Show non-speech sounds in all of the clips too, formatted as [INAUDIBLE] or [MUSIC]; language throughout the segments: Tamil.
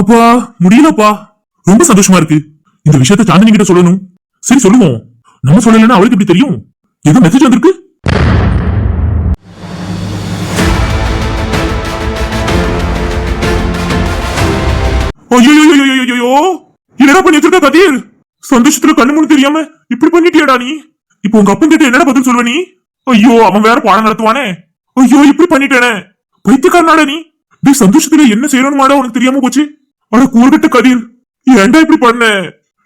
அப்பா முடியலப்பா. ரொம்ப சந்தோஷமா இருக்கு. இந்த விஷயத்த சாந்தினி கிட்ட சொல்லணும். சரி சொல்லுவோம். நம்ம சொல்லலைன்னா அவளுக்கு எப்படி தெரியும்? ஏதோ மெசேஜ் வந்திருக்கு. ஐயோ என்னடா பண்ணி வச்சிருக்க கதீர்? சந்தோஷத்துல கண்ணு மூணு தெரியாம இப்படி பண்ணிட்டியாடா நீ. இப்போ உங்க அப்பன் கிட்ட என்னடா பதில் சொல்வ நீ? ஐயோ அவன் வேற பாடம் நடத்துவானே. ஐயோ இப்படி பண்ணிட்டேனே. பைத்தியக்காரனாடா நீ. நீ சந்தோஷத்துல என்ன செய்யணுமாடா உனக்கு தெரியாம போச்சு. அட கூறுகிட்ட கதீர் ஏன்டா இப்படி பண்ண?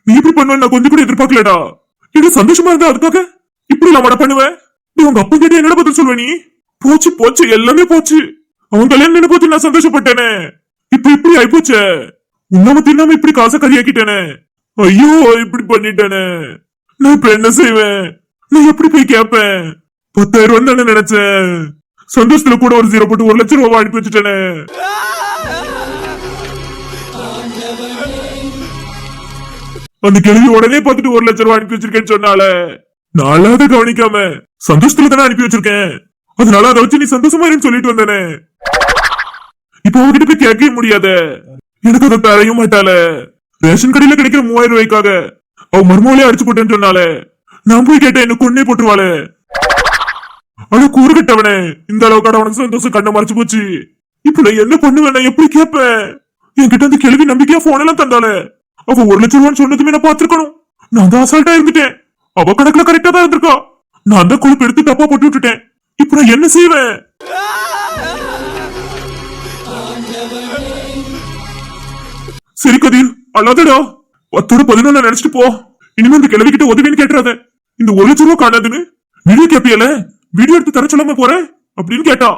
நீ இப்படி பண்ண நான் கொஞ்சம் கூட எதிர்பார்க்கலடா. எனக்கு சந்தோஷமா இருந்தா அதுக்காக? இப்படி இல்லாமடா பண்ணுவேன் நீ உங்க அப்பன் கிட்ட என்னடா பதில் சொல்வ நீ? போச்சு போச்சு எல்லாமே போச்சு. அவன் கல்யாணம் நினைப்போச்சு நான் சந்தோஷப்பட்டேனே. இப்ப இப்படி ஆயிப்போச்சே? உன்னாம தின்னாம இப்படி காசை கறியாக்கிட்டேனே ஐயோ இப்படி பண்ணிட்டேனே. நான் இப்ப என்ன செய்வேன்? நான் எப்படி போய் கேட்பேன்? பத்தாயிரம் ரூபாய் தானே நினைச்சேன். சந்தோஷத்துல கூட ஒரு ஜீரோ போட்டு ஒரு லட்சம் ரூபாய் அனுப்பி வச்சுட்டேனே. அந்த கிழவி உடனே பார்த்துட்டு ஒரு லட்சம் ரூபாய் அனுப்பி வச்சிருக்கேன்னு சொன்னால நான் அதை கவனிக்காம சந்தோஷத்துல தானே அனுப்பி வச்சிருக்கேன். அதனால அதை வச்சு நீ சந்தோஷமா இருன்னு சொல்லிட்டு வந்தேனே. இப்ப உங்ககிட்ட போய் கேட்கவே முடியாத. எனக்கு அதை தரையும் மாட்டாள. ரேஷன் கடையில கிடைக்கிற மூவாயிரம் ரூபாய்க்காக அவ மருமகளே அடிச்சு போட்டேன்னு சொன்னாலே நான் போய் கேட்டேன் என்ன கொன்னே போட்டுருவாளே. ஆனா கூறு கட்டவனே இந்த அளவுக்கு அவனுக்கு சந்தோஷம் கண்ணை மறைச்சு போச்சு. இப்ப நான் என்ன பண்ணுவேன்? நான் எப்படி கேட்பேன்? என்கிட்ட அந்த கேள்வி நம்பிக்கையா போன் எல்லாம் தந்தாளே. அவ ஒரு லட்சம் ரூபான்னு சொன்னதுமே நான் பாத்துருக்கணும் நான் தான் அசால்ட்டா இருந்துட்டேன். அவ கணக்குல கரெக்டா தான் இருந்திருக்கா. நான் தான் கொழுப்பு எடுத்து தப்பா போட்டு விட்டுட்டேன். இப்ப நான் என்ன செய்வேன்? சரி கதில் அல்லாதடா பத்தோட பதினொன்னு நினைச்சிட்டு போ. இனிமே இந்த கிழவி கிட்ட உதவின்னு கேட்டுறாத. இந்த ஒரு லட்சம் ரூபா காணாதுன்னு வீடியோ கேப்பியல வீடியோ எடுத்து தர சொல்லாம போறேன் அப்படின்னு கேட்டா.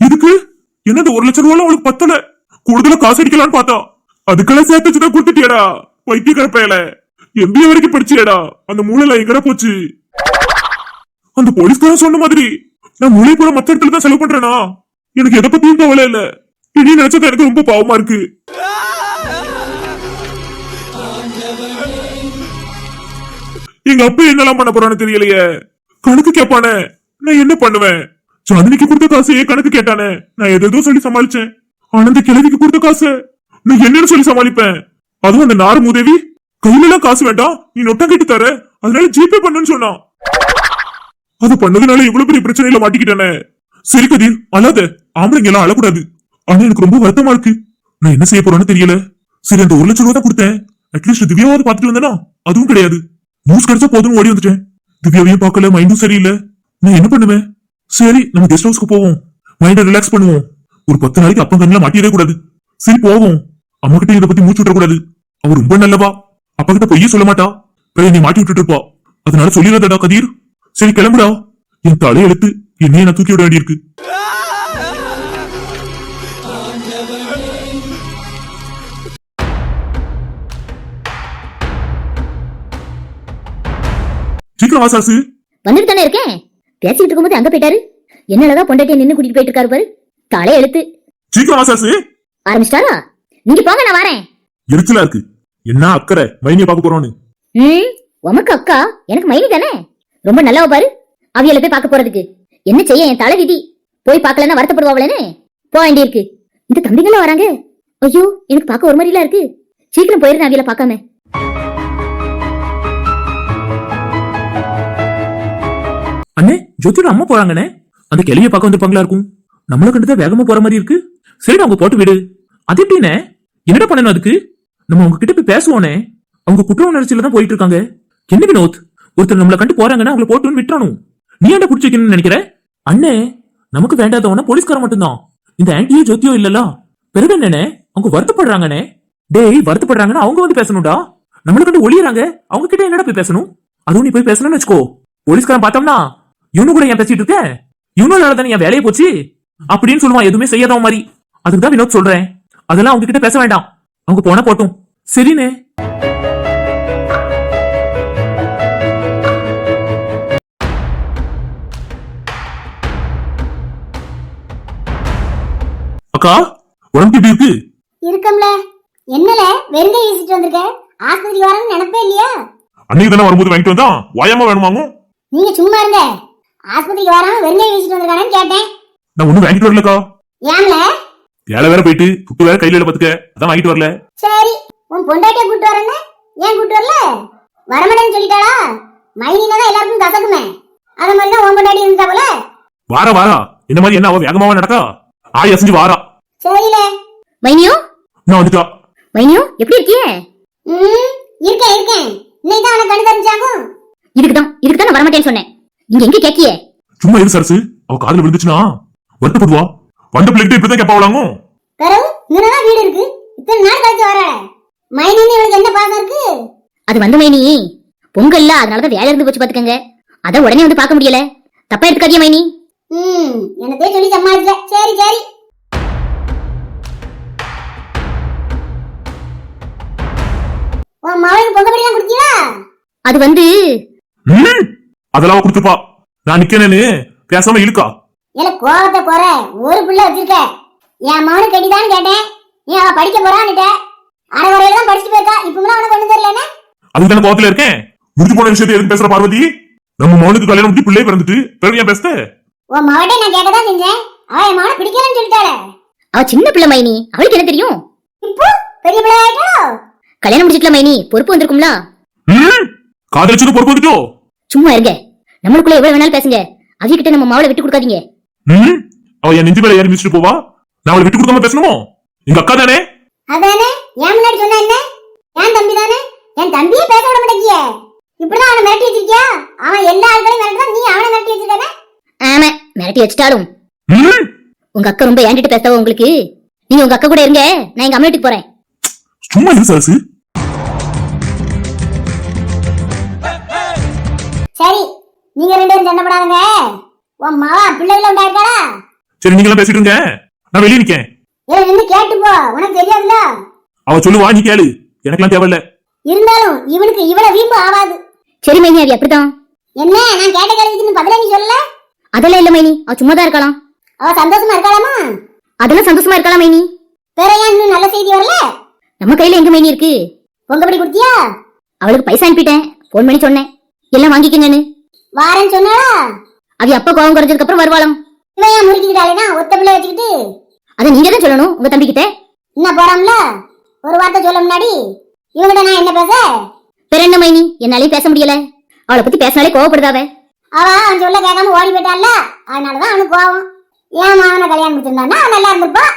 இதுக்கு என்னது ஒரு லட்சம் ரூபாய் அவளுக்கு பத்தல? கூடுதல காசு அடிக்கலான்னு பார்த்தா. அதுக்கெல்லாம் சேர்த்து வச்சுதான் கொடுத்துட்டியடா. வைத்திய கரப்பையில எம்பிஏ வரைக்கும் படிச்சியடா. அந்த மூளைல எங்கடா போச்சு? அந்த போலீஸ்காரன் சொன்ன மாதிரி நான் மூளை பூரா மத்த இடத்துல தான் செலவு பண்றேனா? எனக்கு எதை பத்தியும் கவலை இல்ல. இனி நினைச்சது எனக்கு ரொம்ப பாவமா இருக்கு. எங்க அப்பா என்னெல்லாம் பண்ண போறான்னு தெரியலையே. கணக்கு கேட்பானே நான் என்ன பண்ணுவேன்? சாந்தினிக்கு கொடுத்த காசையே கணக்கு கேட்டானே. நான் எதோ சொல்லி சமாளிச்சேன். ஆனந்த கிழவிக்கு கொடுத்த காசு. நான் என்னன்னு சொல்லி சமாளிப்பேன். அதுவும் அந்த நாரும் உதவி கையில எல்லாம் காசு வேண்டாம். நீ நொட்டம் கட்டி தர. அதனால ஜிபே பண்ணுன்னு சொன்னான். அது பண்ணதுனால இவ்வளவு பெரிய பிரச்சனையில மாட்டிக்கிட்டானே. சரி கதிர் அழாத. ஆம்பளைங்க எல்லாம் அழக்கூடாது. ஆனா எனக்கு ரொம்ப வருத்தமா இருக்கு. நான் என்ன செய்ய போறேன்னு தெரியல. சரி அந்த ஒரு லட்சம் ரூபா தான் கொடுத்தேன் அட்லீஸ்ட் திவ்யாவது பாத்துட்டு வந்தேனா? அதுவும் கிடையாது. நியூஸ் கிடைச்சா போதும் ஓடி வந்துட்டேன். திவ்யாவையும் பார்க்கல மைண்டும் சரியில்லை. நான் என்ன பண்ணுவேன்? சரி நம்ம கெஸ்ட் ஹவுஸ்க்கு போவோம். மைண்டை ரிலாக்ஸ் பண்ணுவோம். ஒரு பத்து நாளைக்கு அப்பா கண்ணில மாட்டிடவே கூடாது. சரி போவோம். அம்மா கிட்ட இதை பத்தி மூச்சு விடக்கூடாது அவ ரொம்ப நல்லவா. அப்பா கிட்ட பொய்யே சொல்ல மாட்டா. பிறகு நீ மாட்டி விட்டுட்டு இருப்பா. அதனால சொல்லிடாதடா கதீர். சரி கிளம்புடா. என் தலையெழுத்து என்னைய நான் தூக்கி விட வேண்டியிருக்கு. சீக்கிரம் வா வந்துட்டு தானே இருக்கேன்? பேசிட்டு இருக்கும்போது அங்க போயிட்டாரு. என்னதான் பொண்டாட்டியை நின்னு கூட்டிட்டு போயிட்டு இருக்காரு பாரு. தலை எழுத்து. சீக்கிரம் சாசு ஆரம்பிச்சிட்டாரா நீங்க போங்க நான் வரேன். எரிச்சலா இருக்கு. என்ன அக்கறை? மைனிய பாக்க போறோன்னு ம் உமக்கு அக்கா எனக்கு மைனி தானே? ரொம்ப நல்லவ பாரு. அவியல போய் பார்க்க போறதுக்கு. என்ன செய்ய என் தலை விதி? போய் பார்க்கலன்னா வருத்தப்படுவாங்களேன்னு? போக வேண்டியிருக்கு. இந்த தம்பிங்களா வராங்க. ஐயோ எனக்கு பார்க்க ஒரு மாதிரிலாம் இருக்கு. சீக்கிரம் போயிரு அவியல பார்க்காம. அண்ணே ஜோதியோட அம்மா போறாங்கண்ணே. அந்த கிளிய பார்க்க வந்திருப்பாங்களா இருக்கும்? நம்மள கண்டுதான் வேகமா போற மாதிரி இருக்கு? சரி அவங்க போட்டு விடு. அது எப்படிண்ணே என்னடா பண்ணணும் அதுக்கு? நம்ம அவங்க கிட்ட போய் பேசுவோனே. அவங்க குற்ற உணர்ச்சியில தான் போயிட்டு இருக்காங்க. என்ன வினோத்? ஒருத்தர் நம்மள கண்டு போறாங்கன்னா அவங்கள போட்டுன்னு விட்டுறணும். நீ ஏன்டா புடிச்சு வைக்கணும்னு நினைக்கிற? அண்ணே நமக்கு வேண்டாதவன போலீஸ்கார மட்டும்தான். இந்த ஆன்டியோ ஜோத்தியோ இல்லல? பிறகு என்னண்ணே? அவங்க வருத்தப்படுறாங்கண்ணே. டேய் வருத்தப்படுறாங்கன்னா அவங்க வந்து பேசணும்டா. நம்மள கண்டு ஒளியறாங்க. அவங்க கிட்ட என்னடா போய் பேசணும்? அதுவும் நீ போய் பேசணும்னு வச்சுக்கோ. போலீஸ்காரன் பார்த்தோம்னா இவனு கூட ஏன் பேசிட்டு இருக்க? இவனால தானே என் வேலையை போச்சு? அப்படின்னு சொல்லுவான். எதுவுமே செய்யாத மாதிரி. அதுக்கு தான் வினோத் சொல்றேன். அதெல்லாம் அவங்க கிட்ட பேச வேண்டாம். அவங்க போனா போட்டும். சரிண்ணே. அக்கா உடம்பு எப்படி இருக்கு? இருக்கம்ல. என்னல? வெறுங்கை வீசிட்டு வந்திருக்க? ஆஸ்பத்திரி வரணும்னு நினைப்பே இல்லையா? அன்னைக்கு தானே வரும்போது வாங்கிட்டு வந்தான் வாயாம வேணுமாங்கும் நீங்க சும்மா இருங்க. ஆஸ்பத்திரிக்கு வராம வெறுங்கை வீசிட்டு வந்திருக்கானேன்னு கேட்டேன். நான் ஒண்ணும் வாங்கிட்டு வரலக்கா. ஏன்ல வேலை வேற போயிட்டு புட்டு வேற கையில பாத்துக்க. அதான் வாங்கிட்டு வரல. சரி உன் பொண்டாட்டிய கூட்டு வரேன்னு? ஏன் கூட்டு வரல? வரமாட்டேன்னு சொல்லிட்டாளா? மைனினா தான் எல்லாருக்கும் கசக்குமே. அத மாதிரி தான் உன் பொண்டாட்டி இருந்தா போல? வாரா வாரா. இந்த மாதிரி என்ன அவ வேகமாவா நடக்கா? ஆய் அசைஞ்சு வாரா. சரியில மைனியோ? நான் வந்துட்டா. மைனியோ எப்படி இருக்கியே? ம் இருக்கேன் இருக்கேன். இன்னைக்கு தான் உனக்கு கண்டு தெரிஞ்சாகும் இதுக்குதான் இதுக்குதான் நான் வரமாட்டேன்னு சொன்னேன். நீங்க எங்க கேக்கியே? சும்மா இரு சரசு. அவ காதுல விழுந்துச்சுன்னா. வருத்தப்படுவா வந்த பிள்ளைகிட்ட இப்படிதான் கேப்பாவலாங்க பிறகு இங்கதான் வீடு இருக்கு. இத்தனை நாள் கழிச்சு வர மைனின்னு இவளுக்கு என்ன பாசம் இருக்கு? அது வந்து மைனி. பொங்கல்ல அதனாலதான் வேலை இருந்து போச்சு பாத்துக்கங்க அதான் உடனே வந்து பார்க்க முடியல. தப்பா எடுத்துக்காதியா மைனி. ம் என்னத்தையும் சொல்லி சமாளிச்சல சரி சரி. உன் மகளுக்கு பொங்கப்படிலாம் குடுத்தியா அது வந்து ம், அதெல்லாம் அவ கொடுத்துப்பா நான் நிக்கனேன்னு பேசாம இழுக்கா. எனக்கு கோவத்தை குறை ஒரு பிள்ளை வச்சிருக்க. என் மகனுக்கு கட்டிதான்னு கேட்டேன். நீ அவ படிக்க போறான்னுட்ட. அரை வரையில தான் படிச்சுட்டு போயிருக்கா. இப்ப அவனுக்கு கொண்டு தெரியலன்னு? அதுக்கு தானே கோவத்துல இருக்கேன்? முடிஞ்சு போன விஷயத்தை எதுக்கு பேசுற பார்வதி? நம்ம மௌனுக்கு கல்யாணம் முடிஞ்சு பிள்ளை பிறந்துட்டு பிறகு ஏன் பேசுத? உன் மகட்டை நான் கேட்க தான் செஞ்சேன். அவ என் மகனை பிடிக்கலன்னு சொல்லிட்டாளே. அவ சின்ன பிள்ளை மைனி. அவளுக்கு என்ன தெரியும்? இப்போ? பெரிய பிள்ளை ஆயிட்டோ கல்யாணம் முடிச்சிட்டல மைனி. பொறுப்பு வந்திருக்கும்ல? காதலிச்சது பொறுப்பு வந்துட்டோ? சும்மா இருங்க. நம்மளுக்குள்ள எவ்வளவு வேணாலும் பேசுங்க. அவிகிட்ட நம்ம மாவளை விட்டு கொடுக்காதீங்க. ம், அவ என் நெஞ்சு மேல ஏறி போவா? நான் அவளை விட்டு கொடுக்காம பேசணுமோ? எங்க அக்கா தானே? அதானே? என் முன்னாடி சொன்னா என்ன? என் தம்பி தானே? என் தம்பியே பேச விட மாட்டேங்கிய. இப்படிதான் அவனை மிரட்டி வச்சிருக்கியா? அவன் எல்லா ஆட்களையும் மிரட்டுதான் நீ அவனை மிரட்டி வச்சிருக்கானே ஆமா மிரட்டி வச்சுட்டாலும். ம், உங்க அக்கா ரொம்ப ஏண்டிட்டு பேசவோ உங்களுக்கு? நீங்க உங்க அக்கா கூட இருங்க. நான் எங்க அம்மா வீட்டுக்கு போறேன். சும்மா இரு சரசு. சரி நீங்க ரெண்டு பேரும் சண்டை போடாதுங்க. உன் மவா பிள்ளைகள உண்டாயிருக்காளா? சரி நீங்க எல்லாம் பேசிட்டு இருங்க நான் வெளியே நிக்கேன். ஏன் நின்னு கேட்டு போ. உனக்கு தெரியாதுல்ல? அவ சொல்லுவா நீ கேளு. எனக்கெல்லாம் தேவையில்ல. இருந்தாலும் இவனுக்கு இவ்வளவு வீம்பு ஆகாது சரி மைனி அது அப்படித்தான் என்ன நான் கேட்ட கேள்விக்கு பதில நீ சொல்லல? அதெல்லாம் இல்ல மைனி. அவ சும்மா தான் இருக்கலாம் அவ சந்தோஷமா இருக்காளாமா? அதெல்லாம் சந்தோஷமா இருக்கலாம் மைனி. வேற ஏன் இன்னும் நல்ல செய்தி வரல? நம்ம கையில எங்க மைனி இருக்கு? பொங்கப்படி கொடுத்தியா? அவளுக்கு பைசா அனுப்பிட்டேன். போன் பண்ணி சொன்னேன். எல்லாம் வாங்கிக்கங்கன்னு. வாரேன்னு சொன்னாளா? அவ அப்பா கோவம் குறைஞ்சதுக்கு அப்புறம் வருவாளாம்? இவன் ஏன் முறுக்கிக்கிட்டாலேனா ஒத்த பிள்ளை வச்சுக்கிட்டு. அதை நீங்க தான் சொல்லணும் உங்க தம்பி கிட்ட என்ன போறாம்ல ஒரு வார்த்தை சொல்ல முன்னாடி. இவங்கிட்ட நான் என்ன பேச? வேற என்ன மைனி? என்னாலையும் பேச முடியல. அவளை பத்தி பேசினாலே கோவப்படுதாவ அவ. அவன் சொல்ல கேட்காம ஓடி போயிட்டான்ல. அதனாலதான் அவனுக்கு கோவம். ஏன் மாவனை கல்யாணம் முடிச்சிருந்தான்னா அவன் நல்லா இருந்திருப்பான்.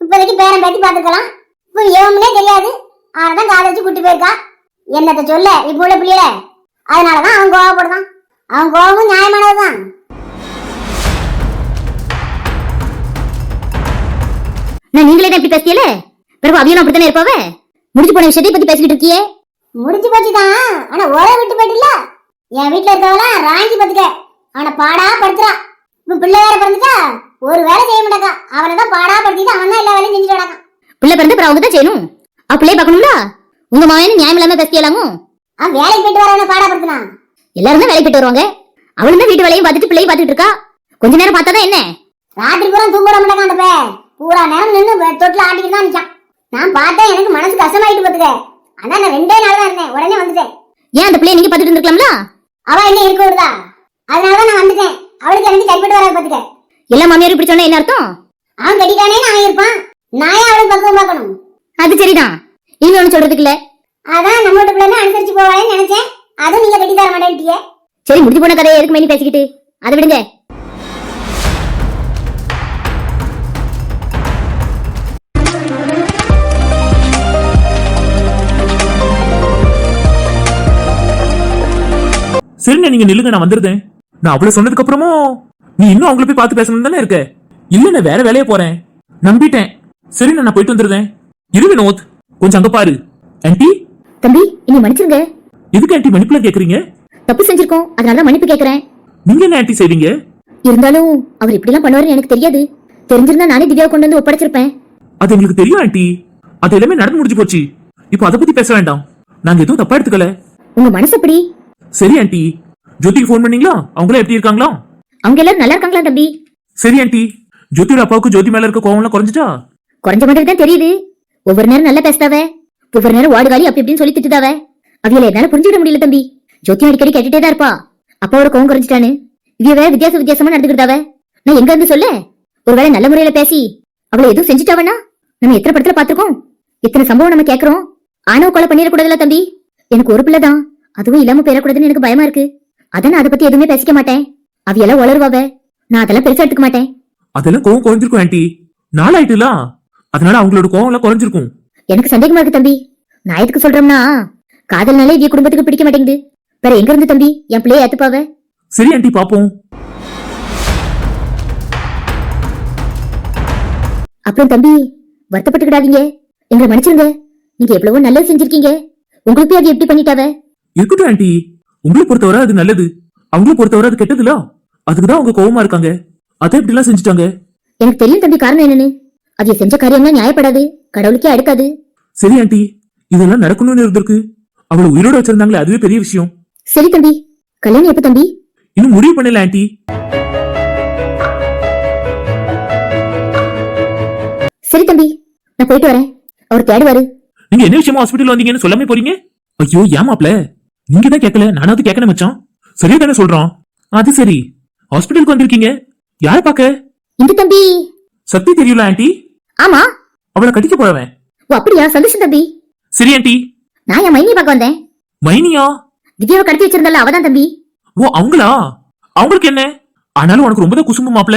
இப்போதைக்கு பேரன் பேத்தி பாத்துக்கலாம் இப்போ இவனே தெரியாது. அவனதான் காதலிச்சு கூட்டி போயிருக்கா என்னத்த சொல்ல? இப்போ உள்ள பிள்ளைல அதனாலதான் அவன் கோவப்படுதான். அவன் கோவமும் நியாயமானதுதான். நான் நீங்களே தான் இப்படி பேசியல பிறகு அவியனும் அப்படித்தானே இருப்பாவ? முடிச்சு போன விஷயத்தை பத்தி பேசிக்கிட்டு இருக்கியே? முடிச்சு போச்சுதான். ஆனா உறவு விட்டு போயிட்டுல என் வீட்டுல இருக்கவெல்லாம் ராங்கி பத்துக்க அவனை பாடா படுத்துறான் இப்ப பிள்ளை வேற பிறந்துட்டா. ஒரு வேலை செய்ய மாட்டாக்கா. அவனை தான் பாடா படுத்திட்டு அவன் தான் எல்லா வேலையும் செஞ்சுட்டு கிடக்கான் பிள்ளை பிறந்து அப்புறம் அவங்க தான் செய்யணும். அவ பிள்ளைய பார்க்கணும்ல? உங்க மாவனு நியாயம் இல்லாம பேசியலாமோ அவன் வேலைக்கு போயிட்டு வரவனை பாடா படுத்தினான் எல்லாரும் தான் வேலைக்கு போயிட்டு வருவாங்க. அவளும் தான் வீட்டு வேலையும் பார்த்துட்டு பிள்ளையும் பார்த்துட்டு இருக்கா? கொஞ்ச நேரம் பார்த்தாதான் என்ன? ராத்திரி பூரா தூங்க விட மாட்டாங்க அந்த பே பூரா நேரம் நின்று தொட்டில் ஆட்டிட்டு தான் நிற்கான் நான் பார்த்தேன் எனக்கு மனசு கஷ்டமாயிட்டு பார்த்துக்க அதான் நான் ரெண்டே நாள் தான் இருந்தேன். உடனே வந்துட்டேன். ஏன் அந்த பிள்ளைய நீங்க பார்த்துட்டு இருந்திருக்கலாம்ல? அவ என்ன இருக்க விடுதா? அதனாலதான் நான் வந்துட்டேன். அவளுக்கு எனக்கு சரிப்பட்டு வராது பார்த்துக்க எல்லா மாமியாரும் இப்படி சொன்னா என்ன அர்த்தம்? அவன் கட்டிட்டானே அவன் இருப்பான். நான் அவளுக்கு பக்குவம் பார்க்கணும்? அது சரிதான். இனிமே ஒண்ணு சொல்றதுக்கு இல்ல. அதான் நம்ம வீட்டு பிள்ளை அனுசரிச்சு போவாளேன்னு நினைச்சேன். அதுவும் நீங்க கட்டி தர மாட்டேன்ட்டியே. சரி முடிஞ்சு போன கதையை எதுக்கு மைனி பேசிக்கிட்டு? அதை விடுங்க. சரிண்ணே நீங்க நில்லுங்க நான் வந்துருதேன். நான் அவ்வளவு சொன்னதுக்கு அப்புறமும் நீ இன்னும் அவங்கள போய் பார்த்து பேசணும் தானே இருக்க? இல்ல நான் வேற வேலையா போறேன். நம்பிட்டேன். சரி நான் போயிட்டு வந்துருதேன். இரு வினோத் கொஞ்சம் அங்க பாரு. ஆன்ட்டி தம்பி இனி மன்னிச்சிருங்க. எதுக்கு ஆன்ட்டி மன்னிப்புல கேக்குறீங்க? தப்பு செஞ்சிருக்கோம் அதனால மன்னிப்பு கேக்குறேன். நீங்க என்ன ஆன்ட்டி செய்றீங்க இருந்தாலும் அவர் இப்படி எல்லாம் பண்ணுவாருன்னு எனக்கு தெரியாது. தெரிஞ்சிருந்தா நானே திவ்யாவை கொண்டு வந்து ஒப்படைச்சிருப்பேன். அது எங்களுக்கு தெரியும் ஆன்ட்டி அது எல்லாமே நடந்து முடிஞ்சு போச்சு. இப்போ அதை பத்தி பேச வேண்டாம். நாங்க எதுவும் தப்பா எடுத்துக்கல. உங்க மனசு எப்படி? சரி ஆன்ட்டி ஜோதிக்கு ஃபோன் பண்ணீங்களா? அவங்களே எப்படி இருக்காங்களா? அவங்க எல்லாரும் நல்லா இருக்காங்களா தம்பி? சரி ஆன்ட்டி ஜோதியோட அப்பாவுக்கு ஜோதி மேல இருக்க கோவம்லாம் குறைஞ்சிட்டா? குறைஞ்ச மாதிரி தான் தெரியுது. ஒவ்வொரு நேரம் நல்லா பேசுதாவ? ஒவ்வொரு நேரம் வாடுகாலி அப்படி இப்படின்னு சொல்லி திட்டுதாவ? அவியல என்னால புரிஞ்சுக்கிட முடியல தம்பி. ஜோதி அடிக்கடி கேட்டுட்டே தான் இருப்பா. அப்பாவோட கோவம் குறைஞ்சிட்டான்னு. இவிய வேற வித்தியாச வித்தியாசமா நடந்துக்கிட்டாவ நான் எங்க இருந்து சொல்ல? ஒருவேளை நல்ல முறையில பேசி அவளை எதுவும் செஞ்சுட்டாவனா நம்ம எத்தனை படத்துல பாத்திருக்கோம் எத்தனை சம்பவம் நம்ம கேக்குறோம். ஆணவ கொலை பண்ணிடக்கூடாதுல தம்பி. எனக்கு ஒரு பிள்ளை தான் அதுவும் இல்லாம போயிடக்கூடாதுன்னு எனக்கு பயமா இருக்கு. அதான் நான் அதை பத்தி எதுவுமே பேசிக்க மாட்டேன். அவையெல்லாம் வளருவாவ நான் அதெல்லாம் பெருசா எடுத்துக்க மாட்டேன். அதெல்லாம் கோவம் குறைஞ்சிருக்கும் ஆன்ட்டி நாளாயிட்டுல. அதனால அவங்களோட கோவம் எல்லாம் குறைஞ்சிருக்கும். எனக்கு சந்தேகமா இருக்கு தம்பி. நான் எதுக்கு சொல்றோம்னா காதல்னாலே இவ குடும்பத்துக்கு பிடிக்க மாட்டேங்குது. வேற எங்க இருந்து தம்பி? என் பிள்ளைய ஏத்துப்பாவ சரி ஆன்ட்டி பாப்போம். அப்புறம் தம்பி வருத்தப்பட்டுக்கிடாதீங்க. எங்களை மன்னிச்சிருங்க. நீங்க எவ்வளவோ நல்லது செஞ்சிருக்கீங்க. உங்களுக்கு அது எப்படி பண்ணிட்டாவ இருக்கட்டும் ஆன்ட்டி உங்களை பொறுத்தவரை அது நல்லது. அவங்கள பொறுத்தவரை அது கெட்டதுல? அதுக்குதான் அவங்க கோவமா இருக்காங்க. அதை இப்படி எல்லாம் செஞ்சுட்டாங்க? எனக்கு தெரியும் தம்பி காரணம் என்னன்னு. அது செஞ்ச காரியம்லாம் நியாயப்படாது. கடவுளுக்கே அடுக்காது. சரி ஆன்ட்டி இதெல்லாம் நடக்கணும்னு இருந்திருக்கு. அவளை உயிரோட வச்சிருந்தாங்களே அதுவே பெரிய விஷயம். சரி தம்பி. கல்யாணம் எப்ப தம்பி? இன்னும் முடிவு பண்ணல ஆன்ட்டி சரி தம்பி. நான் போயிட்டு வரேன். அவர் தேடுவாரு. நீங்க என்ன விஷயமா ஹாஸ்பிட்டல் வந்தீங்கன்னு சொல்லாம போறீங்க? ஐயோ ஏமாப்ல நீங்க தான் கேட்கல நானாவது கேட்கணும் மச்சான். சரியா தானே சொல்றான். அது சரி. ஹாஸ்பிட்டலுக்கு வந்திருக்கீங்க. யார பாக்க இந்த தம்பி. சக்தி தெரியல ஆன்ட்டி ஆமா. அவளை கட்டிக்க போறவன். ஓ அப்படியா? சந்தோஷம் தம்பி. சரி ஆன்ட்டி நான் என் மைனியை பார்க்க வந்தேன். மைனியா? திவ்யாவை கடத்தி வச்சிருந்தால அவதான் தம்பி. ஓ அவங்களா? அவங்களுக்கு என்ன? ஆனாலும் உனக்கு ரொம்ப தான் குசும்பு மாப்ள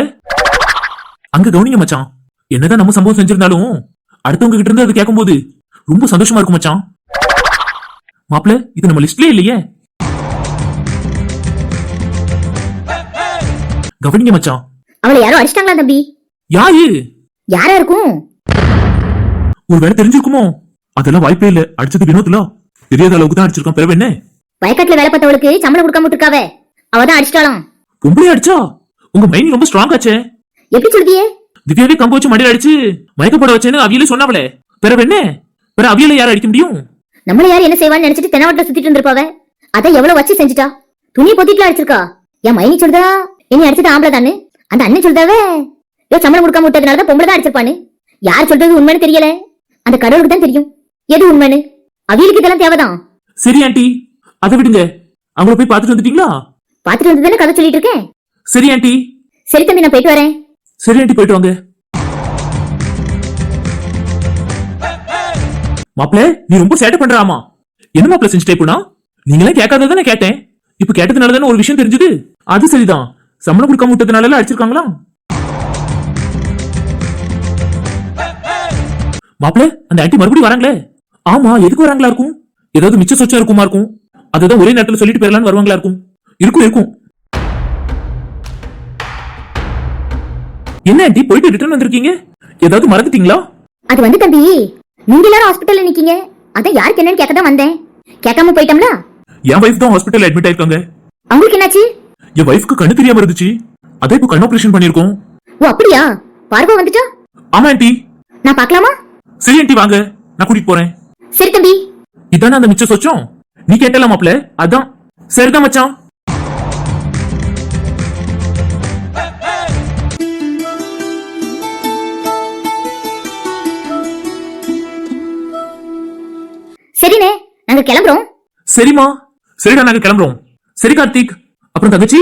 அங்க கவனிங்க மச்சான். என்னதான் நம்ம சம்பவம் செஞ்சிருந்தாலும் அடுத்தவங்க கிட்ட இருந்து அது கேட்கும்போது ரொம்ப சந்தோஷமா இருக்கும் மச்சான். மாப்ள இது நம்ம லிஸ்ட்லயே இல்லையே? கவனிங்க மச்சான். அவளை யாரோ அடிச்சிட்டாங்களா தம்பி? யாரு? யாரா இருக்கும்? ஒருவேளை தெரிஞ்சிருக்குமோ? அதெல்லாம் வாய்ப்பே இல்ல. அடிச்சது வினோத்ல. தெரியாத அளவுக்கு தான் அடிச்சிருக்கான். பிறகு என்ன? வயக்காட்டுல வேலை பார்த்தவளுக்கு சம்பளம் கொடுக்காம விட்டுருக்காவ. அவதான் அடிச்சிட்டாளாம். பொம்பளை அடிச்சா? உங்க மைண்ட் ரொம்ப ஸ்ட்ராங் ஆச்சே. எப்படி சொல்றியே திவ்யாவே கம்பு வச்சு மடியில அடிச்சு மயக்க போட வச்சேன்னு அவியலே சொன்னாவளே. பிறகு என்ன? பிற அவியல யார அடிக்க முடியும்? நம்மள யார் என்ன செய்வான்னு நினைச்சிட்டு தெனவட்டில சுத்திட்டு இருந்திருப்பாவ? அதான் எவ்வளவு வச்சு செஞ்சுட்டா? துணியை பொத்திட்டுல அடிச்சிருக்கா? என் மைனி சொல்றா என்னை அடிச்சது ஆம்பளை தானே அந்த அண்ணன் சொல்றதாவே ஏதோ சம்பளம் கொடுக்காம விட்டதுனால தான் பொம்பளை தான் அடிச்சிருப்பான்னு. யார் சொல்றது உண்மைன்னு தெரியல. அந்த கடவுளுக்கு தான் தெரியும். எது உண்மைன்னு? அவியலுக்கு இதெல்லாம் தேவைதான். சரி ஆண்டி. அதை விடுங்க. அவங்கள போய் பார்த்துட்டு வந்துட்டீங்களா? பாத்துட்டு வந்து தானே கதை சொல்லிட்டு இருக்கேன்? சரி ஆண்டி. சரி தம்பி நான் போயிட்டு வரேன். சரி ஆண்டி போயிட்டு வாங்க. மாப்ளே நீ ரொம்ப சேட்டை பண்றாமா? என்ன மாப்ள செஞ்சுட்டே போனா நீங்களே கேட்காததானே கேட்டேன். இப்ப கேட்டதுனால தானே ஒரு விஷயம் தெரிஞ்சது? அது சரிதான். சம்பளம் கொடுக்காம விட்டதுனால அடிச்சிருக்காங்களா? மாப்ள அந்த ஆண்டி மறுபடியும் வராங்களே. ஆமா எதுக்கு வராங்களா இருக்கும்? ஏதாவது மிச்ச சொச்சம் இருக்குமா இருக்கும்? அதுதான் ஒரே நேரத்துல சொல்லிட்டு போயிடலான்னு வருவாங்களா இருக்கும்? இருக்கும் இருக்கும். என்ன ஆண்டி போயிட்டு ரிட்டர்ன் வந்திருக்கீங்க? ஏதாவது மறந்துட்டீங்களா? அது வந்து தம்பி நீங்க எல்லாரும் ஹாஸ்பிட்டல்ல நிக்கீங்க? அதான் யாருக்கு என்னன்னு கேட்க தான் வந்தேன். கேட்காம போயிட்டோம்ல? என் வைஃப் தான் ஹாஸ்பிட்டல் அட்மிட் ஆயிருக்காங்க. அவங்களுக்கு என்னாச்சு? என் வைஃப்க்கு கண்ணு தெரியாம இருந்துச்சு. அதே இப்போ கண் ஆபரேஷன் பண்ணிருக்கோம் ஓ அப்படியா? பார்வா வந்துட்டா? ஆமா ஆண்டி நான் பார்க்கலாமா? சரி ஆண்டி வாங்க. நான் கூட்டிட்டு போறேன். சரி தம்பி. இதானே அந்த மிச்சம் சொச்சம்? நீ கேட்டல மாப்ள அதான். சரிதான் மச்சான். நாங்க கிளம்புறோம். சரிம்மா. சரிடா நாங்க கிளம்புறோம். சரி கார்த்திக். அப்புறம் தங்கச்சி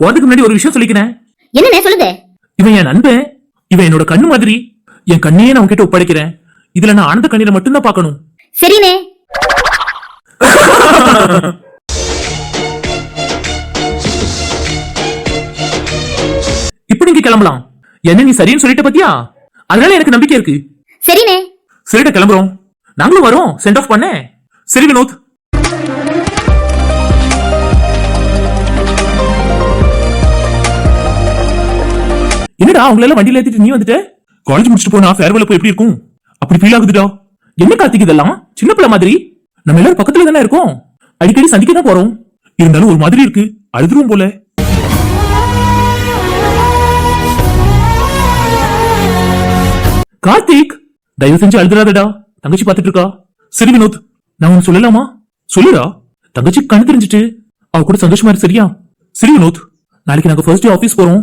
போறதுக்கு முன்னாடி ஒரு விஷயம் சொல்லிக்கிறேன். என்னண்ணே சொல்லுங்க. இவன் என் நண்பன். இவன் என்னோட கண்ணு மாதிரி. என் கண்ணையே நான் உன்கிட்ட ஒப்படைக்கிறேன். இதுல நான் ஆனந்த கண்ணீரை மட்டும்தான் பார்க்கணும். சரிண்ணே. இப்ப நீங்க கிளம்பலாம். என்ன நீ சரின்னு சொல்லிட்ட பாத்தியா? அதனால எனக்கு நம்பிக்கை இருக்கு. சரிண்ணே. சரிடா கிளம்புறோம். நாங்களும் வரோம். சென்ட் ஆஃப் பண்ண. சரி வினோத் என்னடா அவங்கள எல்லாம் வண்டியில ஏத்திட்டு நீ வந்துட்ட? காலேஜ் முடிச்சுட்டு போனா ஃபேர்வெல் போய் எப்படி இருக்கும்? அப்படி ஃபீல் ஆகுதுடா. என்ன கார்த்திக் இதெல்லாம்? சின்ன பிள்ளை மாதிரி. நம்ம எல்லாரும் பக்கத்துல தானே இருக்கோம். அடிக்கடி சந்திக்க தான் போறோம். இருந்தாலும் ஒரு மாதிரி இருக்கு. அழுதுருவோம் போல. கார்த்திக் தயவு செஞ்சு அழுதுறாதடா. தங்கச்சி பாத்துட்டு இருக்கா. சரி வினோத் நான் உனக்கு சொல்லலாமா? சொல்லுடா. தங்கச்சி கண்ணு தெரிஞ்சிட்டு. அவ கூட சந்தோஷமா இரு சரியா? சரி வினோத். நாளைக்கு நாங்க ஃபர்ஸ்ட் டே ஆபீஸ் போறோம்.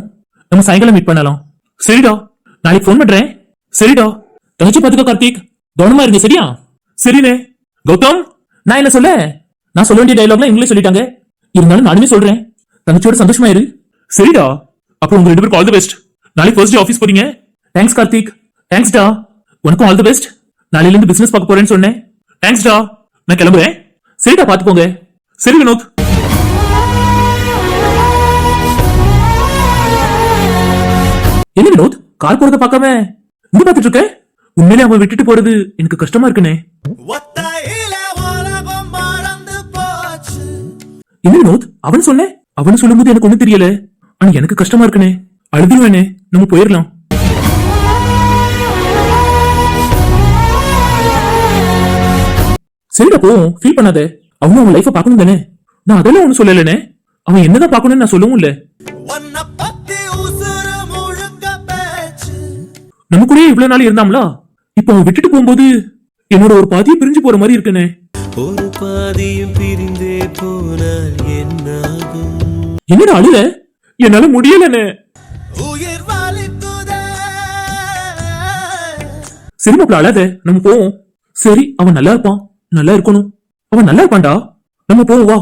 நம்ம சாயங்காலம் மீட் பண்ணலாம். சரிடா. நாளைக்கு ஃபோன் பண்றேன். சரிடா. தங்கச்சி பாத்துக்கோ கார்த்திக். கவனமா இருங்க சரியா? சரிண்ணே. கௌதம் நான் என்ன சொல்ல? நான் சொல்ல வேண்டிய டைலாக்லாம் இங்கிலீஷ் சொல்லிட்டாங்க. இருந்தாலும் நானுமே சொல்றேன். தங்கச்சியோட சந்தோஷமா இரு. சரிடா. அப்போ உங்க ரெண்டு பேருக்கு ஆல் தி பெஸ்ட் நாளைக்கு ஃபர்ஸ்ட் டே ஆபீஸ் போறீங்க. தேங்க்ஸ் கார்த்திக். தேங்க்ஸ்டா உனக்கும் ஆல் தி பெஸ்ட் நாளையில இருந்து பிசினஸ் பார்க்க போறேன்னு சொன்னேன். தேங்க்ஸ்டா நான் கிளம்புறேன். சரிடா பாத்துக்கோங்க சரி வினோத். என்ன வினோத்? கார் போறத பாக்காம இங்க பாத்துட்டு இருக்க? உண்மையிலே அவன் விட்டுட்டு போறது எனக்கு கஷ்டமா இருக்குனே. என்ன வினோத்? அவன் சொன்னேன். அவன் சொல்லும்போது எனக்கு ஒண்ணும் தெரியல. ஆனா எனக்கு கஷ்டமா இருக்குனே. அழுதுருவேனே. நம்ம போயிடலாம் சரிடா போவோம் ஃபீல் பண்ணாத. அவனும் அவன் லைஃப பார்க்கணும் தானே? நான் அதெல்லாம் ஒண்ணும் சொல்லலனே அவன் என்னதான் பார்க்கணும்னு நான் சொல்லவும் இல்ல. நம்ம கூடயே இவ்வளவு நாள் இருந்தாம்ல? இப்போ அவன் விட்டுட்டு போகும்போது என்னோட ஒரு பாதியை பிரிஞ்சு போற மாதிரி இருக்குனே ஒரு பாதியும் பிரிந்தே போனால் என்னாகும்? என்னடா அழுல என்னால முடியலனே சரி மாப்பிள அழாத. நம்ம போவோம். சரி அவன் நல்லா இருப்பான். நல்லா இருக்கணும் அவன் நல்லா இருப்பான்டா நம்ம போவோம் வா.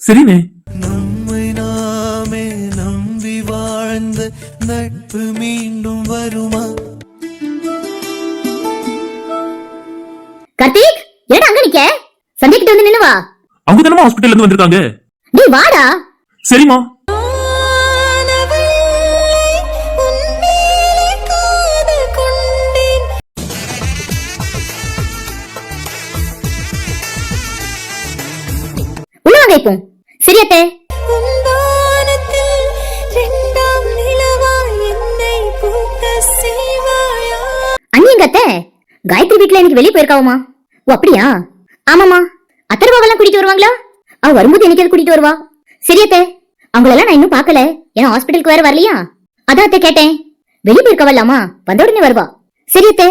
சரிண்ணே. நம்மை நாமே நம்பி வாழ்ந்த நட்பு மீண்டும் வருமா? கார்த்திக் ஏடா அங்க நிக்க? சந்தியா கிட்ட வந்து நின்னு வா அவங்க தானமா ஹாஸ்பிட்டல்ல இருந்து வந்திருக்காங்க. டேய் வாடா. சரிம்மா. இப்போ சரியத்தே அத்தை. காயத்ரி வீட்ல எனக்கு வெளியே போயிருக்காவமா ஓ அப்படியா? ஆமாமா அத்தர்வாவெல்லாம் கூட்டிட்டு வருவாங்களா? அவ வரும்போது எனக்கு எது கூட்டிட்டு வருவா? சரியத்தே அவங்களெல்லாம் நான் இன்னும் பார்க்கல. ஏன்னா ஹாஸ்பிட்டலுக்கு வேற வரலையா? அதான் அத்தை கேட்டேன். வெளியே போயிருக்கவல்லாமா? வந்த உடனே வருவா. சரியத்தே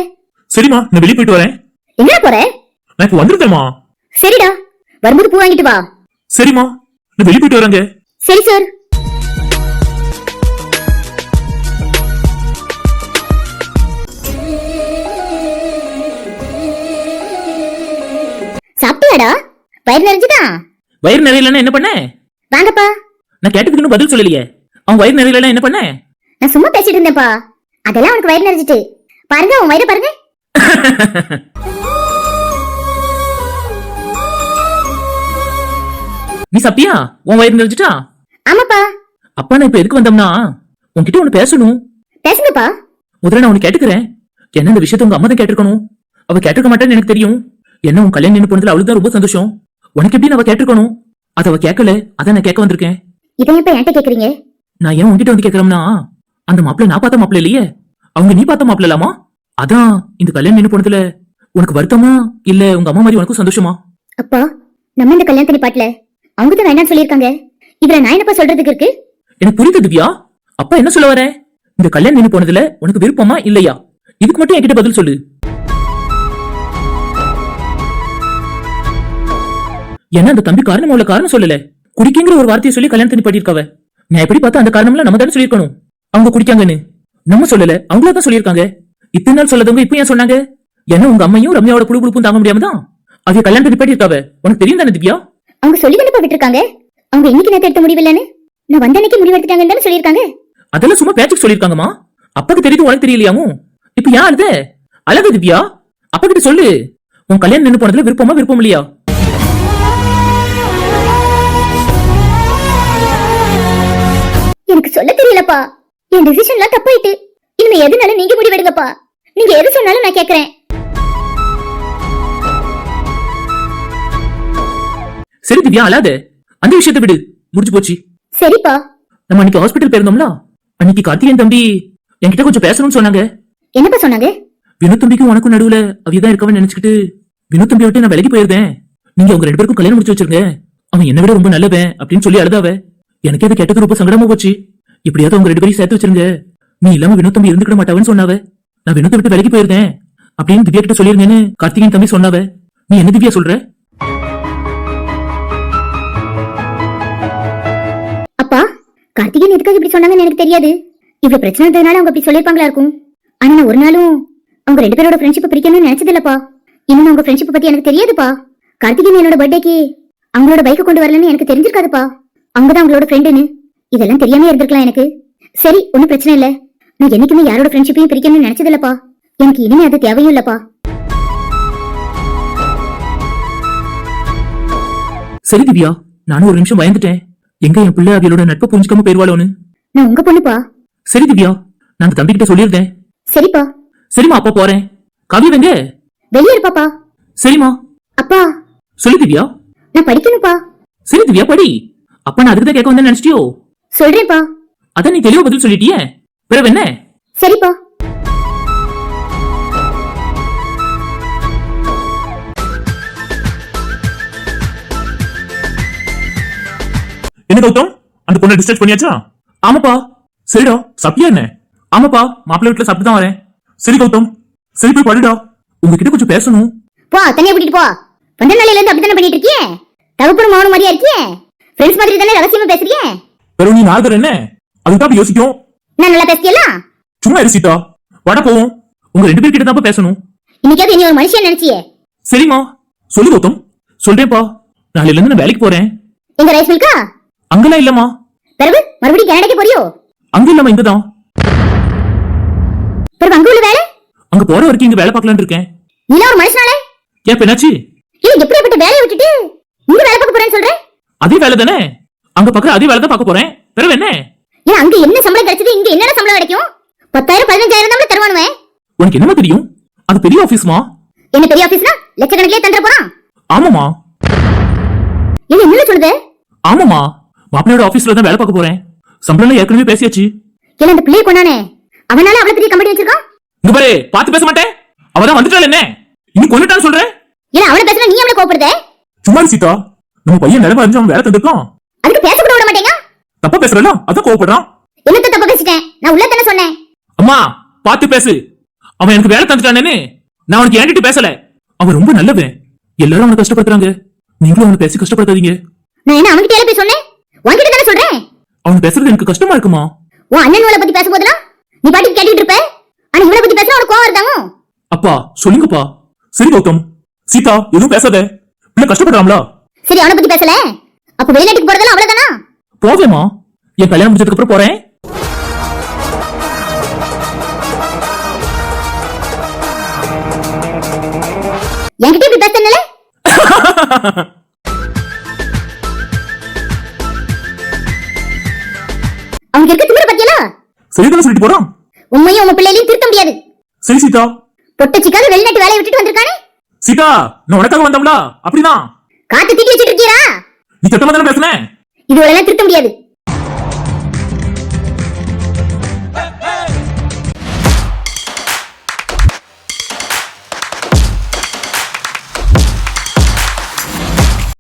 சரிம்மா நான் வெளியே போயிட்டு வரேன். எங்க போற? நான் இப்போ வந்துருக்கேம்மா சரிடா. வரும்போது பூ வாங்கிட்டு வா. சரிம்மா நான் வெளியே போயிட்டு வரேங்க. சரி சார். சாப்பிட்டியாடா? வயிறு நிறைஞ்சுதா? வயிறு நிறையலன்னா என்ன பண்ண? வாங்கப்பா. நான் கேட்டதுக்கு இன்னும் பதில் சொல்லலையே. அவன் வயிறு நிறையலன்னா என்ன பண்ண? நான் சும்மா பேசிட்டு இருந்தேன்ப்பா. அதெல்லாம் அவனுக்கு வயிறு நிறைஞ்சிட்டு. பாருங்க அவன் வயிறை பாருங்க. [LAUGHS] நீ சாப்பிட்டியா உன் வயிறு நிறைஞ்சிட்டா ஆமாப்பா. அப்பா நான் இப்ப எதுக்கு வந்தோம்னா? உன்கிட்ட ஒண்ணு பேசணும். பேசுங்கப்பா. முதல்ல நான் உனக்கு கேட்டுக்கிறேன். என்ன இந்த விஷயத்த உங்க அம்மா தான் கேட்டிருக்கணும்? அவ கேட்டிருக்க மாட்டேன்னு எனக்கு தெரியும். என்ன உன் கல்யாணம் நின்று போனதுல அவளுக்கு தான் ரொம்ப சந்தோஷம். உனக்கு எப்படி அவ கேட்டிருக்கணும்? அத அவ கேட்கல. அதான் நான் கேட்க வந்திருக்கேன். இதை எப்ப என்கிட்ட கேக்குறீங்க நான் ஏன் உன்கிட்ட வந்து கேட்கறோம்னா? அந்த மாப்பிள்ள நான் பார்த்த மாப்பிள்ள இல்லையே. அவங்க நீ பார்த்த மாப்பிள்ள இல்லாமா? அதான் இந்த கல்யாணம் நின்று போனதுல உனக்கு வருத்தமா? இல்ல உங்க அம்மா மாதிரி உனக்கும் சந்தோஷமா? அப்பா நம்ம இந்த கல்யாணத்தை பாட்டல அவங்க தான் வேண்டாம்னு சொல்லியிருக்காங்க. இதுல நான் என்னப்பா சொல்றதுக்கு இருக்கு? எனக்கு புரியுது திவ்யா. அப்பா என்ன சொல்ல வர? இந்த கல்யாணம் நின்று போனதுல உனக்கு விருப்பமா இல்லையா? இதுக்கு மட்டும் என்கிட்ட பதில் சொல்லு. ஏன்னா அந்த தம்பி காரணம் உள்ள காரணம் சொல்லல. குடிக்கங்கிற ஒரு வார்த்தையை சொல்லி கல்யாணத்தை பண்ணிருக்காவ நான் எப்படி பார்த்தா அந்த காரணம்லாம் நம்ம தானே சொல்லியிருக்கணும். அவங்க குடிக்காங்கன்னு. நம்ம சொல்லல அவங்களா தான் சொல்லியிருக்காங்க. இத்தனை நாள் சொல்லாதவங்க இப்ப ஏன் சொன்னாங்க? ஏன்னா உங்க அம்மையும் ரம்யாவோட புழு புழுப்பும் தாங்க முடியாம தான். அவங்க கல்யாணத்தை பண்ணிருக்காவ உனக்கு தெரியும் தானே திவ்யா? அவங்க சொல்லி தானே விட்டுருக்காங்க. அவங்க இன்னைக்கு நேத்து எடுத்த முடிவு இல்லைன்னு நான் வந்த அன்னைக்கு முடிவு எடுத்துட்டாங்கன்னு தானே சொல்லியிருக்காங்க? அதெல்லாம் சும்மா பேச்சுக்கு சொல்லிருக்காங்கம்மா அப்பாக்கு தெரியுது உனக்கு தெரியலையாமோ? இப்ப ஏன் அழுத அழகு திவ்யா? அப்பா கிட்ட சொல்லு. உன் கல்யாணம் நின்று போனதுல விருப்பமா விருப்பம் இல்லையா? எனக்கு சொல்ல தெரியலப்பா. என் டிசிஷன்லாம் தப்பாயிட்டு. இனிமே எதுனாலும் நீங்க முடிவெடுங்கப்பா. நீங்க எது சொன்னாலும் நான் கேக்குறேன். சரி திவ்யா அழாத. அந்த விஷயத்தை விடு. முடிஞ்சு போச்சு. சரிப்பா. நம்ம அன்னைக்கு ஹாஸ்பிட்டல் போயிருந்தோம்ல? அன்னைக்கு கார்த்திகேயன் தம்பி என்கிட்ட கொஞ்சம் பேசணும்னு சொன்னாங்க. என்னப்பா சொன்னாங்க? வினோத் தம்பிக்கும் உனக்கும் நடுவுல அவியதான் இருக்கவன் நினைச்சுக்கிட்டு வினோத் தம்பி விட்டு நான் விலகி போயிருந்தேன். நீங்க அவங்க ரெண்டு பேருக்கும் கல்யாணம் முடிச்சு வச்சிருங்க. அவன் என்ன விட ரொம்ப நல்லவன் அப்படின்னு சொல்லி அழுதாவ. எனக்கு அது கேட்டது ரொம்ப சங்கடமா போச்சு. இப்படியாவது அவங்க ரெண்டு பேரையும் சேர்த்து வச்சிருங்க. நீ இல்லாம வினோத் தம்பி இருந்துக்கிட மாட்டாவன்னு சொன்னாவ. நான் வினோத்தை விட்டு விலகி போயிருந்தேன் அப்படின்னு திவ்யா கிட்ட சொல்லிருந்தேன்னு கார்த்திகேயன் தம்பி சொன்னாவ. நீ என்ன திவ்யா சொல்ற? கார்த்திகேயன் எதுக்காக இப்படி சொன்னாங்கன்னு எனக்கு தெரியாது. இவ்வளவு பிரச்சனை இருந்ததுனால அவங்க அப்படி சொல்லிருப்பாங்களா இருக்கும். ஆனா நான் ஒரு நாளும் அவங்க ரெண்டு பேரோட ஃப்ரெண்ட்ஷிப் பிரிக்கணும்னு நினைச்சது இல்லப்பா இன்னும் அவங்க ஃப்ரெண்ட்ஷிப் பத்தி எனக்கு தெரியாதுப்பா. கார்த்திகேயன் என்னோட பர்த்டேக்கு அவங்களோட பைக்கை கொண்டு வரலன்னு எனக்கு தெரிஞ்சிருக்காதுப்பா. அவங்க தான் அவங்களோட ஃப்ரெண்டுன்னு இதெல்லாம் தெரியாம இருந்திருக்கலாம் எனக்கு. சரி ஒன்றும் பிரச்சனை இல்ல. நான் என்னைக்குமே யாரோட ஃப்ரெண்ட்ஷிப்பையும் பிரிக்கணும்னு நினைச்சது இல்லப்பா எனக்கு இனிமே அது தேவையும் இல்லப்பா. சரி திவ்யா நானும் ஒரு நிமிஷம் பயந்துட்டேன். எங்க என் பிள்ளை அவியலோட நட்பை புரிஞ்சுக்காம போயிருவாளோன்னு? நான் உங்க பொண்ணுப்பா. சரி திவ்யா நான் அந்த தம்பி கிட்ட சொல்லியிருந்தேன். சரிப்பா. சரிம்மா அப்பா போறேன். கவி வெங்க வெளியே இருப்பாப்பா சரிம்மா. அப்பா. சொல்லு திவ்யா. நான் படிக்கணும்ப்பா. சரி திவ்யா படி. அப்பா நான் அதுக்கு தான் கேட்க வந்தேன்னு நினைச்சிட்டியோ? சொல்றேன்ப்பா. அதான் நீ தெளிவா பதில் சொல்லிட்டியே. பிறகு என்ன? சரிப்பா. என்ன கௌதம்? அந்த பொண்ணை டிஸ்சார்ஜ் பண்ணியாச்சா? ஆமாப்பா. சரிடா. சாப்பிட்டியா என்ன? ஆமாப்பா. மாப்பிள்ளை வீட்டுல சாப்பிட்டு தான் வரேன். சரி கௌதம். சரி போய் படுடா. உங்ககிட்ட கொஞ்சம் பேசணும். போ தனியா கூட்டிட்டு போ. வந்த நாளையில இருந்து அப்படித்தானே பண்ணிட்டு இருக்கியே? தகப்பனும் மௌனம் மாதிரியா இருக்கியே? ஃப்ரெண்ட்ஸ் மாதிரி தானே ரகசியமா பேசுறியே? வேற நீ நாகர் என்ன? அதுதான் அப்படி யோசிக்கும். நான் நல்லா பேசியலாம் சும்மா இரு சீதா. வட போவோம். உங்க ரெண்டு பேர்கிட்ட தான் பேசணும். இன்னைக்காவது இனி ஒரு மனுஷன் நினைச்சியே. சரிம்மா. சொல்லு கௌதம். சொல்றேன்ப்பா. நாளையில இருந்து நான் வேலைக்கு போறேன். எங்க ரைஸ் மில்கா அங்கெல்லாம் இல்லம்மா. பிறகு மறுபடியும் கனடாக்கு போறியோ? அங்க இல்லம்மா இங்கதான். பிறகு அங்க உள்ள வேலை? அங்க போற வரைக்கும் இங்க வேலை பார்க்கலாம்னு இருக்கேன். நீலாம் ஒரு மனுஷனாலே? ஏன் என்னாச்சு? இல்ல எப்படிப்பட்ட வேலையை விட்டுட்டு இங்க வேலை பார்க்க போறேன்னு சொல்றேன் அதே வேலை தானே? அங்க பாக்குற அதே வேலை தான் பார்க்க போறேன். பிறகு என்ன? ஏன் அங்க என்ன சம்பளம் கிடைச்சது? இங்க என்னென்ன சம்பளம் கிடைக்கும்? பத்தாயிரம் பதினஞ்சாயிரம் தான் தருவானுவேன் உனக்கு என்னமா தெரியும்? அது பெரிய ஆபீஸ்மா என்ன பெரிய ஆபீஸ்னா லட்சக்கணக்கிலே தந்துட போறான்? ஆமாமா என்ன என்ன சொல்லுது? ஆமாமா மாப்பிள்ளையோட ஆபீஸ்ல தான் வேலை பார்க்க போறேன். சம்பளம் ஏற்கனவே பேசியாச்சு. இல்ல அந்த பிள்ளைய கொண்டானே? அவனால அவ்வளவு பெரிய கம்பெனி வச்சிருக்கான்? இங்க பாரு பார்த்து பேச மாட்டேன். அவதான் வந்துட்டாள் என்ன? இன்னும் கொண்டுட்டான்னு சொல்றேன். ஏன்னா அவனை பேசினா நீ அவளை கோப்படுத சும்மா சீதா. நம்ம பையன் நிலைமை அறிஞ்சு அவன் வேலை தந்திருக்கான். அதுக்கு பேச கூட விட மாட்டேங்க. தப்பா பேசுறல அதான் கோவப்படுறான். என்னத்த தப்ப பேசிட்டேன்? நான் உள்ள தானே சொன்னேன். அம்மா பார்த்து பேசு. அவன் எனக்கு வேலை தந்துட்டானேன்னு நான் அவனுக்கு ஏன்ட்டு பேசல. அவன் ரொம்ப நல்லவன். எல்லாரும் அவனை கஷ்டப்படுத்துறாங்க. நீங்களும் அவனை பேசி கஷ்டப்படுத்தாதீங்க. நான் என்ன அவன்கிட்ட போய் சொன்னேன்? உன்கிட்ட தானே சொல்றேன்? அவன் பேசுறது எனக்கு கஷ்டமா இருக்குமா? உன் அண்ணன் இவளை பத்தி பேசும்போதெல்லாம் நீ பாட்டுக்கு கேட்டுட்டு இருப்ப? ஆனா இவளை பத்தி பேசினா உனக்கு கோவம் இருந்தாங்க அப்பா சொல்லுங்கப்பா. சரி கௌதம். சீதா எதுவும் பேசாத. பிள்ளை கஷ்டப்படுறாங்களா சரி அவனை பத்தி பேசல. அப்ப வெளிநாட்டுக்கு போறதெல்லாம் அவ்வளவுதானா? போவேமா என் கல்யாணம் முடிஞ்சதுக்கு அப்புறம் போறேன். என்கிட்ட இப்படி பேசுறதுனால? [LAUGHS] சரிதானே சொல்லிட்டு போறான் உண்மையும் உங்க பிள்ளையிலையும் திருத்த முடியாது. சரி சீதா. பொட்டச்சிக்காக வெளிநாட்டு வேலையை விட்டுட்டு வந்திருக்கானே? சீதா நான் உனக்காக வந்தோம்ல அப்படிதான். காத்து தீட்டி வச்சிட்டு இருக்கீரா? நீ சத்தமா தானே பேசுனேன் இதுவெல்லாம் திருத்த முடியாது.